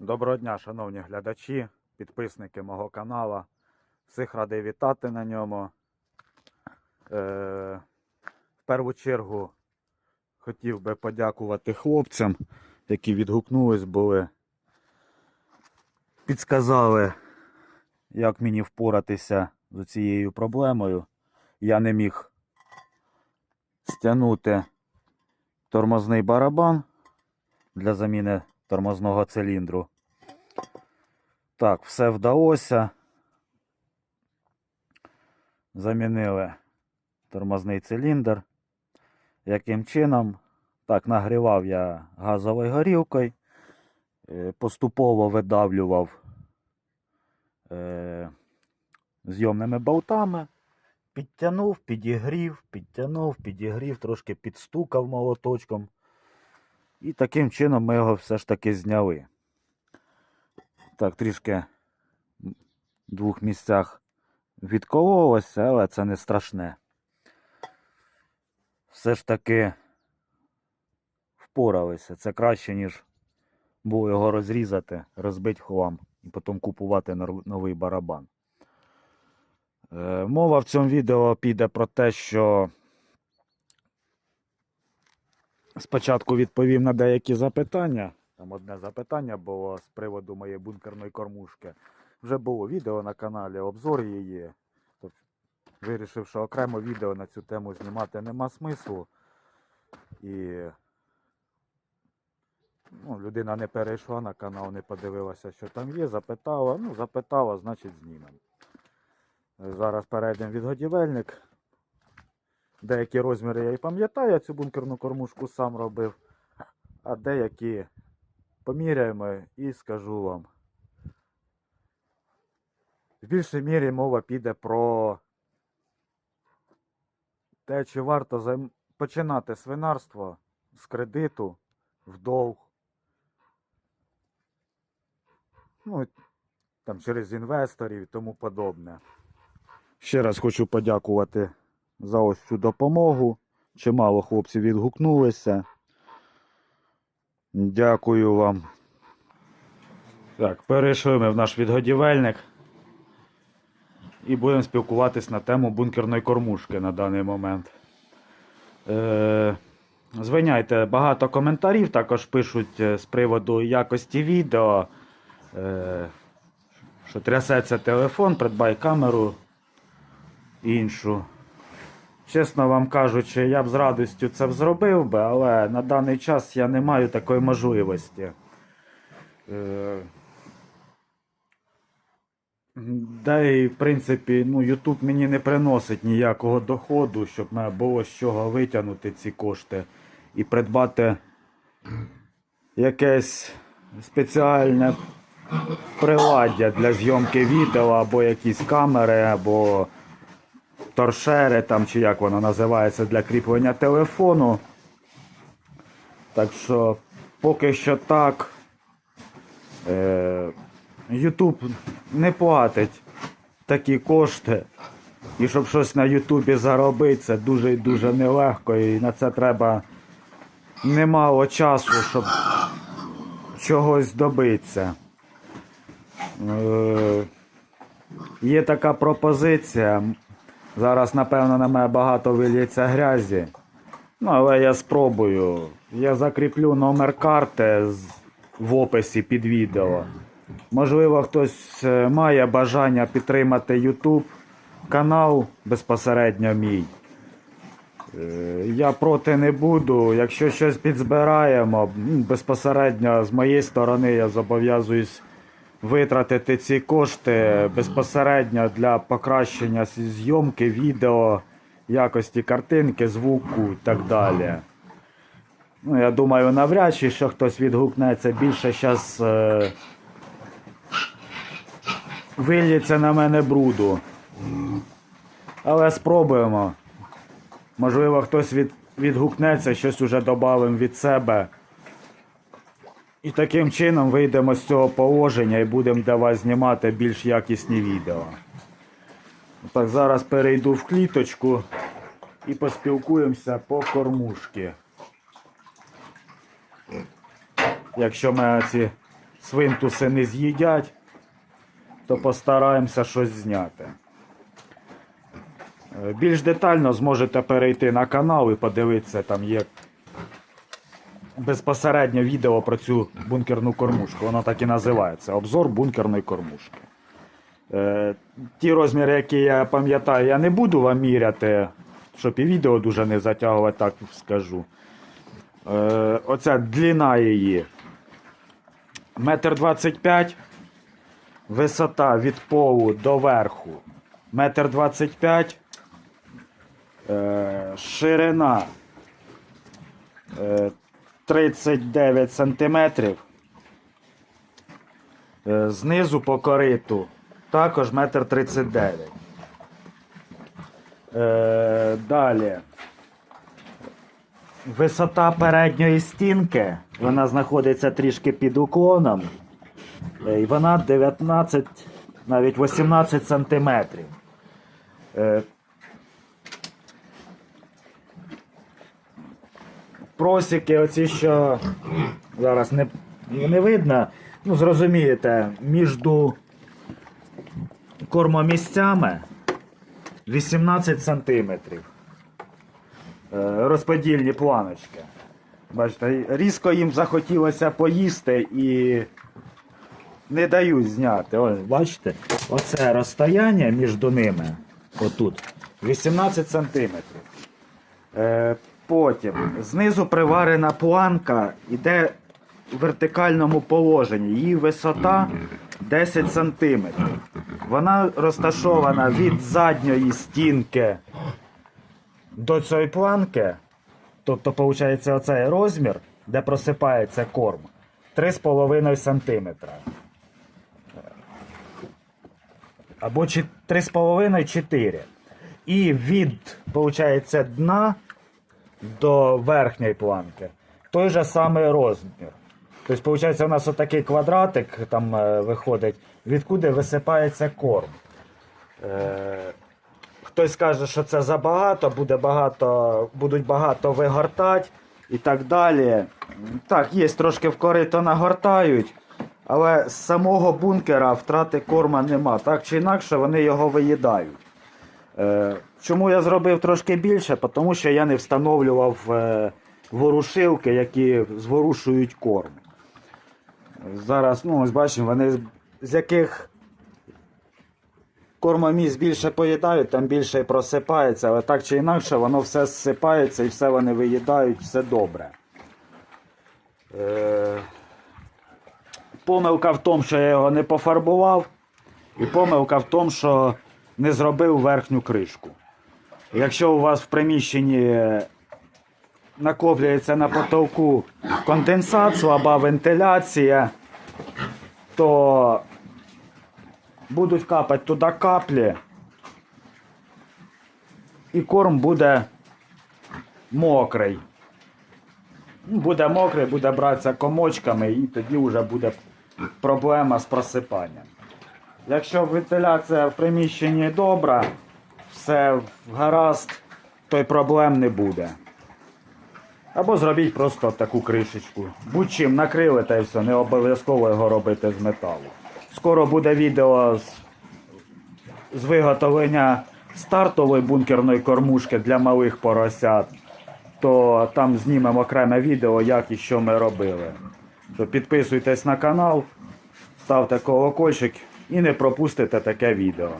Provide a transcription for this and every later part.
Доброго дня, шановні глядачі, підписники мого каналу. Всіх радий вітати на ньому. Е, в першу чергу хотів би подякувати хлопцям, які відгукнулись, були. Підсказали, як мені впоратися з цією проблемою. Я не міг стягнути тормозний барабан для заміни тормозного циліндру. Так, все вдалося. Замінили тормозний циліндр. Яким чином? Так, нагрівав я газовою горілкою, е, поступово видавлював е, зйомними болтами, підтягнув, підігрів, підтягнув, підігрів, трошки підстукав молоточком. І таким чином ми його все ж таки зняли. Так, трішки в двох місцях відкололося, але це не страшне. Все ж таки впоралися. Це краще, ніж було його розрізати, розбити хлам і потім купувати новий барабан. Е, Мова в цьому відео піде про те, що Спочатку відповім на деякі запитання. Там одне запитання було з приводу моєї бункерної кормушки. Вже було відео на каналі, обзор її. Тобто вирішив, що окремо відео на цю тему знімати нема смислу. І ну, людина не перейшла на канал, не подивилася, що там є, запитала. Ну, запитала, значить знімемо. Зараз перейдемо відгодівельник. Деякі розміри я і пам'ятаю, я цю бункерну кормушку сам робив, а деякі поміряємо і скажу вам. В більшій мірі мова піде про те, чи варто займ... починати свинарство з кредиту в долг. Ну, там через інвесторів і тому подобне. Ще раз хочу подякувати за ось цю допомогу. Чимало хлопців відгукнулися. Дякую вам. Так, перейшли ми в наш відгодівельник. І будемо спілкуватись на тему бункерної кормушки на даний момент. Е, звиняйте, багато коментарів також пишуть е, з приводу якості відео. Е, що трясеться телефон, придбай камеру іншу. Чесно вам кажучи, я б з радістю це б зробив би, але на даний час я не маю такої можливості. Е, Да і, в принципі, ну, YouTube мені не приносить ніякого доходу, щоб мене було з чого витягнути ці кошти і придбати якесь спеціальне приладдя для зйомки відео або якісь камери, або торшери, там, чи як воно називається, для кріплення телефону. Так що поки що так. Е, YouTube не платить такі кошти. І щоб щось на Ютубі заробити, це дуже і дуже нелегко. І на це треба немало часу, щоб чогось добитися. Е, є така пропозиція. Зараз, напевно, на мене багато виліється грязі. Ну, але я спробую. Я закріплю номер карти в описі під відео. Можливо, хтось е, має бажання підтримати YouTube канал безпосередньо мій. Е, Я проти не буду. Якщо щось підзбираємо, безпосередньо з моєї сторони я зобов'язуюсь витратити ці кошти безпосередньо для покращення зйомки відео, якості картинки, звуку і так далі. Ну, я думаю, навряд чи що хтось відгукнеться більше зараз е, виліться на мене бруду. Але спробуємо. Можливо, хтось від, відгукнеться, щось уже додавим від себе. І таким чином вийдемо з цього положення і будемо для вас знімати більш якісні відео. Так, зараз перейду в кліточку і поспілкуємося по кормушки. Якщо мене ці свинтуси не з'їдять, то постараємося щось зняти. Е, Більш детально зможете перейти на канал і подивитися, там є безпосередньо відео про цю бункерну кормушку. Воно так і називається. Обзор бункерної кормушки. Е, ті розміри, які я пам'ятаю, я не буду вам міряти, щоб і відео дуже не затягувати, так скажу. Е, оця длина її. Метр двадцять п'ять. Висота від полу до верху. Метр двадцять п'ять. Е, ширина е, 39 сантиметрів. Е, Знизу по кориту також метр 39. Е, далі. Висота передньої стінки. Вона знаходиться трішки під уклоном. Е, І вона 19, навіть 18 сантиметрів. Просіки, оці, що зараз не, не видно, ну зрозумієте, між кормомісцями 18 сантиметрів. Е, Розподільні планочки. Бачите, різко їм захотілося поїсти і не дають зняти. Ось, бачите, оце розстояння між ними, отут, 18 сантиметрів. Потім знизу приварена планка йде в вертикальному положенні. Її висота 10 сантиметрів. Вона розташована від задньої стінки до цієї планки. Тобто, виходить, оцей розмір, де просипається корм, 3,5 сантиметра. Або 3,5-4. І від, виходить, дна до верхньої планки той же самий розмір. Тобто, виходить, у нас отакий квадратик там е, виходить, відкуди висипається корм. Е, хтось скаже, що це забагато, буде багато, будуть багато вигортати і так далі. Так, є трошки в корито нагортають, але з самого бункера втрати корма нема. Так чи інакше вони його виїдають. Е, чому я зробив трошки більше? Тому що я не встановлював е, ворушилки, які зворушують корм. Зараз, ну, ось бачимо, вони з- яких кормоміст більше поїдають, там більше і просипається, але так чи інакше воно все зсипається і все вони виїдають, все добре. Е, помилка в тому, що я його не пофарбував, і помилка в тому, що не зробив верхню кришку. Якщо у вас в приміщенні накоплюється на потолку конденсат, слаба вентиляція, то будуть капати туди каплі, і корм буде мокрий. Ну, Буде мокрий, буде братися комочками, і тоді вже буде проблема з просипанням. Якщо вентиляція в приміщенні добра, все гаразд, то й проблем не буде. Або зробіть просто таку кришечку. Будь-чим накрили та й все, не обов'язково його робити з металу. Скоро буде відео з, з виготовлення стартової бункерної кормушки для малих поросят. То там знімемо окреме відео, як і що ми робили. То підписуйтесь на канал, ставте колокольчик і не пропустите таке відео.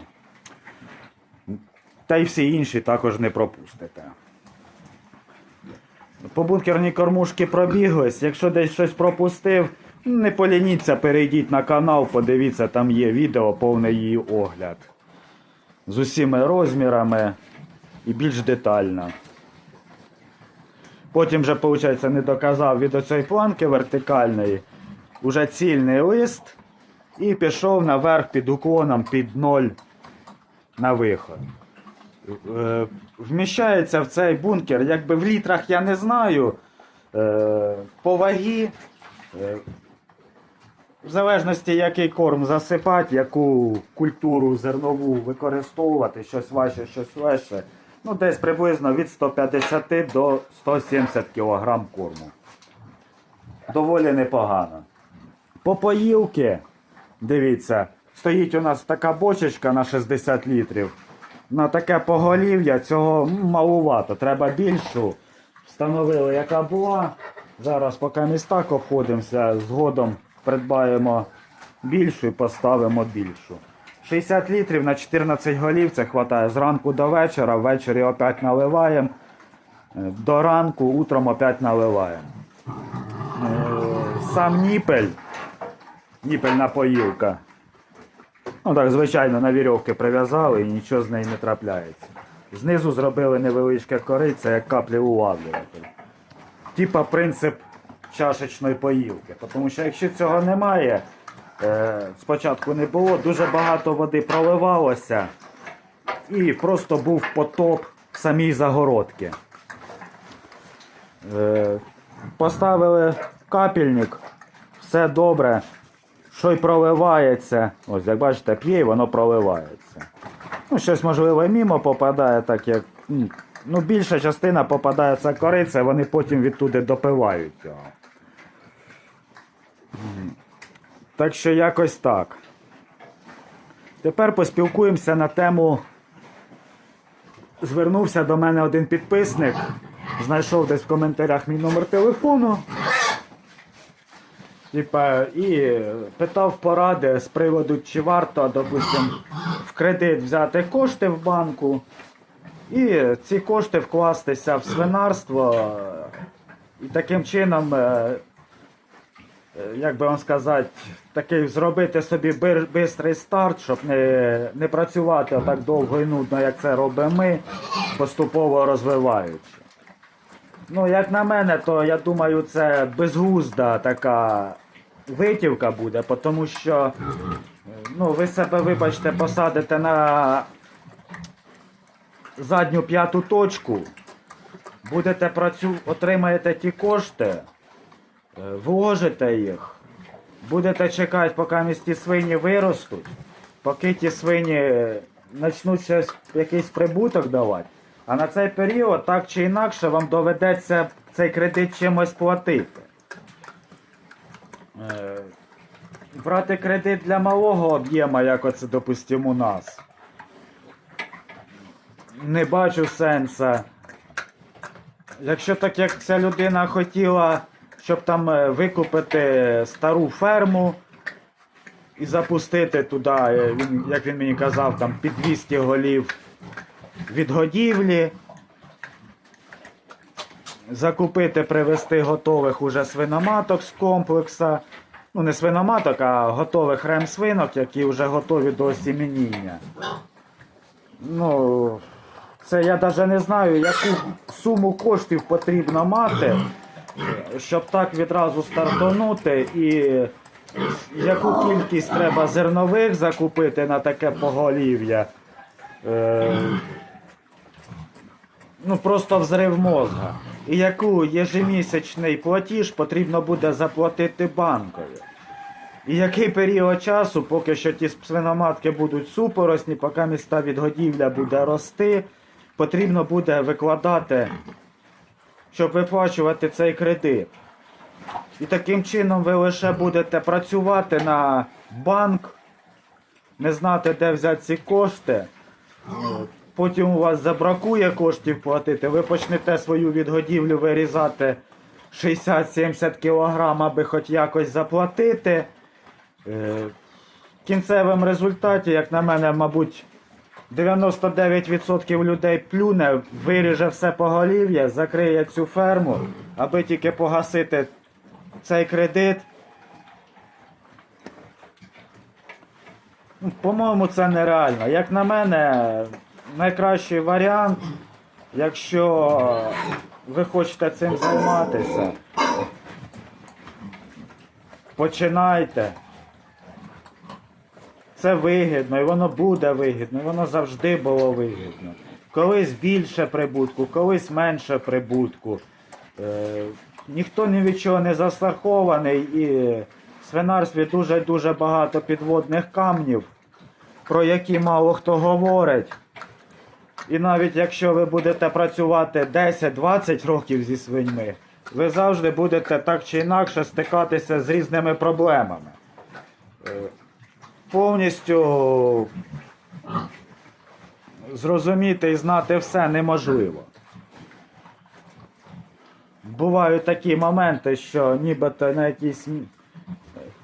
Та й всі інші також не пропустите. По бункерній кормушці пробіглись. Якщо десь щось пропустив, не полініться, перейдіть на канал, подивіться, там є відео, повний її огляд. З усіма розмірами і більш детально. Потім вже, виходить, не доказав від оцієї планки вертикальної. Уже цільний лист і пішов наверх під уклоном під ноль на виход. Е, вміщається в цей бункер, якби в літрах я не знаю. Е, по вагі, е, в залежності, який корм засипати, яку культуру зернову використовувати, щось важче, щось легше. Ну, десь приблизно від 150 до 170 кг корму. Доволі непогано. попоїлки. Дивіться, стоїть у нас така бочечка на 60 літрів. На таке поголів'я цього малувато. Треба більшу. Встановили, яка була. Зараз, поки ми так обходимося, згодом придбаємо більшу і поставимо більшу. 60 літрів на 14 голів це вистачає зранку до вечора, ввечері опять наливаємо. До ранку, утром опять наливаємо. Е, Сам ніпель, ніпельна поїлка. Ну так, звичайно, на вірьовки прив'язали і нічого з неї не трапляється. Знизу зробили невеличке корице, як каплі улавлюватель. Типа принцип чашечної поїлки. Тому що якщо цього немає, е, спочатку не було, дуже багато води проливалося і просто був потоп в самій загородці. Е, поставили капельник, все добре, що й проливається. Ось, як бачите, п'є і воно проливається. Ну, щось можливо мімо попадає, так як. Ну, більша частина попадає це кориця, вони потім відтуди допивають його. Так що якось так. Тепер поспілкуємося на тему. Звернувся до мене один підписник, знайшов десь в коментарях мій номер телефону. Типа, і питав поради з приводу, чи варто, допустим, в кредит взяти кошти в банку і ці кошти вкластися в свинарство і таким чином, е, е, як би вам сказати, такий зробити собі бистрий старт, щоб не, не працювати так довго і нудно, як це робимо ми, поступово розвиваючи. Ну, як на мене, то я думаю, це безглузда така витівка буде, тому що е, ну, ви себе, вибачте, посадите на задню п'яту точку, будете працю... отримаєте ті кошти, е, вложите їх, будете чекати, поки місті свині виростуть, поки ті свині почнуть щось, якийсь прибуток давати. А на цей період так чи інакше вам доведеться цей кредит чимось платити. Е, Брати кредит для малого об'єму, як оце, допустимо, у нас. Не бачу сенса. Якщо так як ця людина хотіла, щоб там е, викупити стару ферму і запустити туди, е, як він мені казав, там під 200 голів від годівлі, закупити, привезти готових уже свиноматок з комплекса. Ну, не свиноматок, а готових ремсвинок, які вже готові до осімініння. Ну, це я навіть не знаю, яку суму коштів потрібно мати, щоб так відразу стартанути і яку кількість треба зернових закупити на таке поголів'я. Е, ну просто взрив мозга. І яку єжемісячний платіж потрібно буде заплатити банкові. І який період часу, поки що ті свиноматки будуть супоросні, поки міста відгодівля буде рости, потрібно буде викладати, щоб виплачувати цей кредит. І таким чином ви лише будете працювати на банк, не знати, де взяти ці кошти. Потім у вас забракує коштів платити, ви почнете свою відгодівлю вирізати 60-70 кг, аби хоч якось заплатити. Е, В кінцевому результаті, як на мене, мабуть, 99% людей плюне, виріже все поголів'я, закриє цю ферму, аби тільки погасити цей кредит. Ну, По-моєму, це нереально. Як на мене, найкращий варіант, якщо ви хочете цим займатися, починайте. Це вигідно, і воно буде вигідно, і воно завжди було вигідно. Колись більше прибутку, колись менше прибутку. Е, ніхто ні від чого не застрахований і в свинарстві дуже-дуже багато підводних камнів, про які мало хто говорить. І навіть якщо ви будете працювати 10-20 років зі свиньми, ви завжди будете так чи інакше стикатися з різними проблемами. Е, Повністю зрозуміти і знати все неможливо. Бувають такі моменти, що нібито на якісь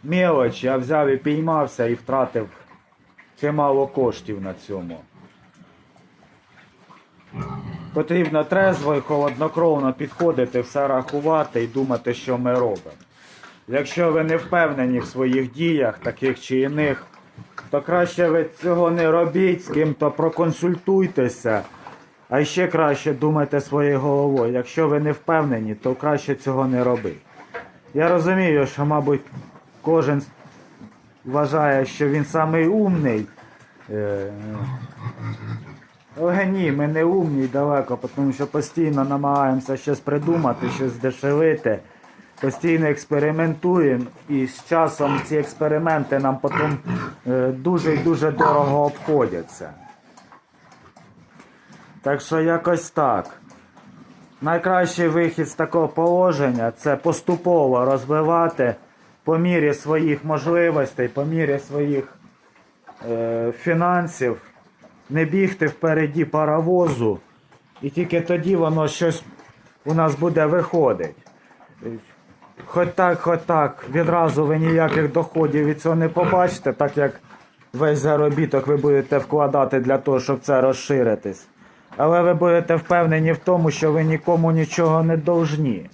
мелочі, а взяв і піймався і втратив чимало коштів на цьому. Потрібно трезво і холоднокровно підходити, все рахувати і думати, що ми робимо. Якщо ви не впевнені в своїх діях, таких чи іних, то краще ви цього не робіть, з ким-то проконсультуйтеся. А ще краще думайте своєю головою. Якщо ви не впевнені, то краще цього не робити. Я розумію, що, мабуть, кожен вважає, що він самий умний. Але ні, ми не умні й далеко, тому що постійно намагаємося щось придумати, щось здешевити, постійно експериментуємо, і з часом ці експерименти нам потім е, дуже і дуже дорого обходяться. Так що якось так. Найкращий вихід з такого положення це поступово розвивати по мірі своїх можливостей, по мірі своїх е, фінансів, не бігти впереді паровозу, і тільки тоді воно щось у нас буде виходить. Хоч так, хоч так, відразу ви ніяких доходів від цього не побачите, так як весь заробіток ви будете вкладати для того, щоб це розширитись. Але ви будете впевнені в тому, що ви нікому нічого не должні.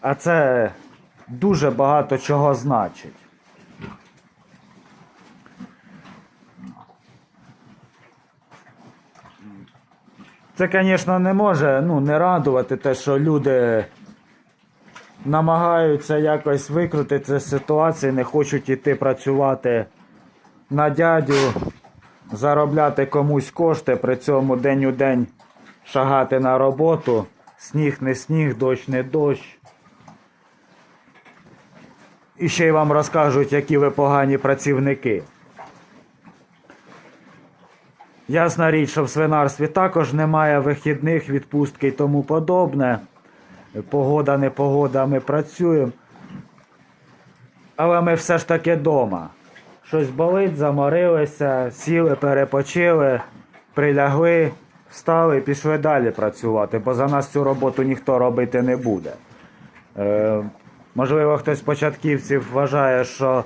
А це дуже багато чого значить. Це, звісно, не може ну, не радувати те, що люди намагаються якось викрутити з ситуації, не хочуть іти працювати на дядю, заробляти комусь кошти, при цьому день у день шагати на роботу, сніг не сніг, дощ не дощ. І ще й вам розкажуть, які ви погані працівники. Ясна річ, що в свинарстві також немає вихідних, відпустки і тому подобне. Погода, не погода, ми працюємо. Але ми все ж таки вдома. Щось болить, заморилися, сіли, перепочили, прилягли, встали і пішли далі працювати, бо за нас цю роботу ніхто робити не буде. Е, можливо, хтось з початківців вважає, що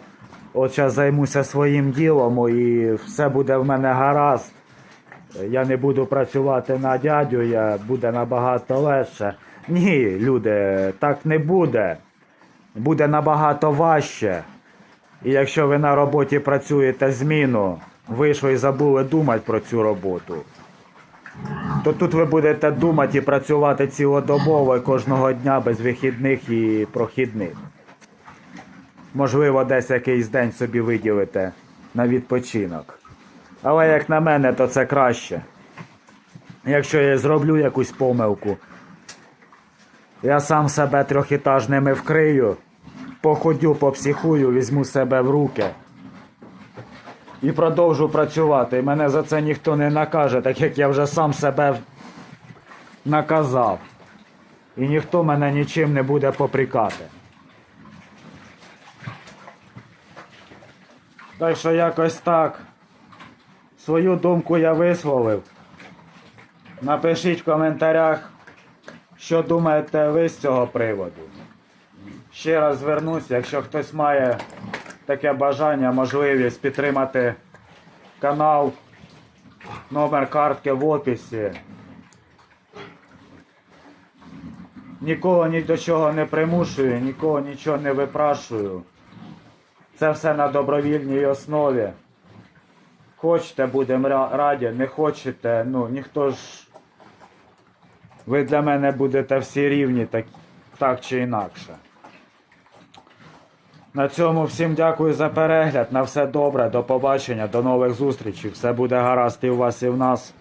от зараз займуся своїм ділом і все буде в мене гаразд. Я не буду працювати на дядю, я буде набагато легше. Ні, люди, так не буде. Буде набагато важче. І якщо ви на роботі працюєте зміну, вийшли і забули думати про цю роботу, то тут ви будете думати і працювати цілодобово і кожного дня без вихідних і прохідних. Можливо, десь якийсь день собі виділите на відпочинок. Але як на мене, то це краще. Якщо я зроблю якусь помилку, я сам себе трьохітажними вкрию, походю, попсихую, візьму себе в руки і продовжу працювати. І мене за це ніхто не накаже, так як я вже сам себе наказав. І ніхто мене нічим не буде попрікати. Так що якось так. Свою думку я висловив. Напишіть в коментарях, що думаєте ви з цього приводу. Ще раз звернусь, якщо хтось має таке бажання, можливість підтримати канал, номер картки в описі. Нікого ні до чого не примушую, нікого нічого не випрашую. Це все на добровільній основі. Хочете, будемо раді, не хочете, ну ніхто ж. Ви для мене будете всі рівні, так, так чи інакше. На цьому всім дякую за перегляд. На все добре, до побачення, до нових зустрічей. Все буде гаразд і у вас, і в нас.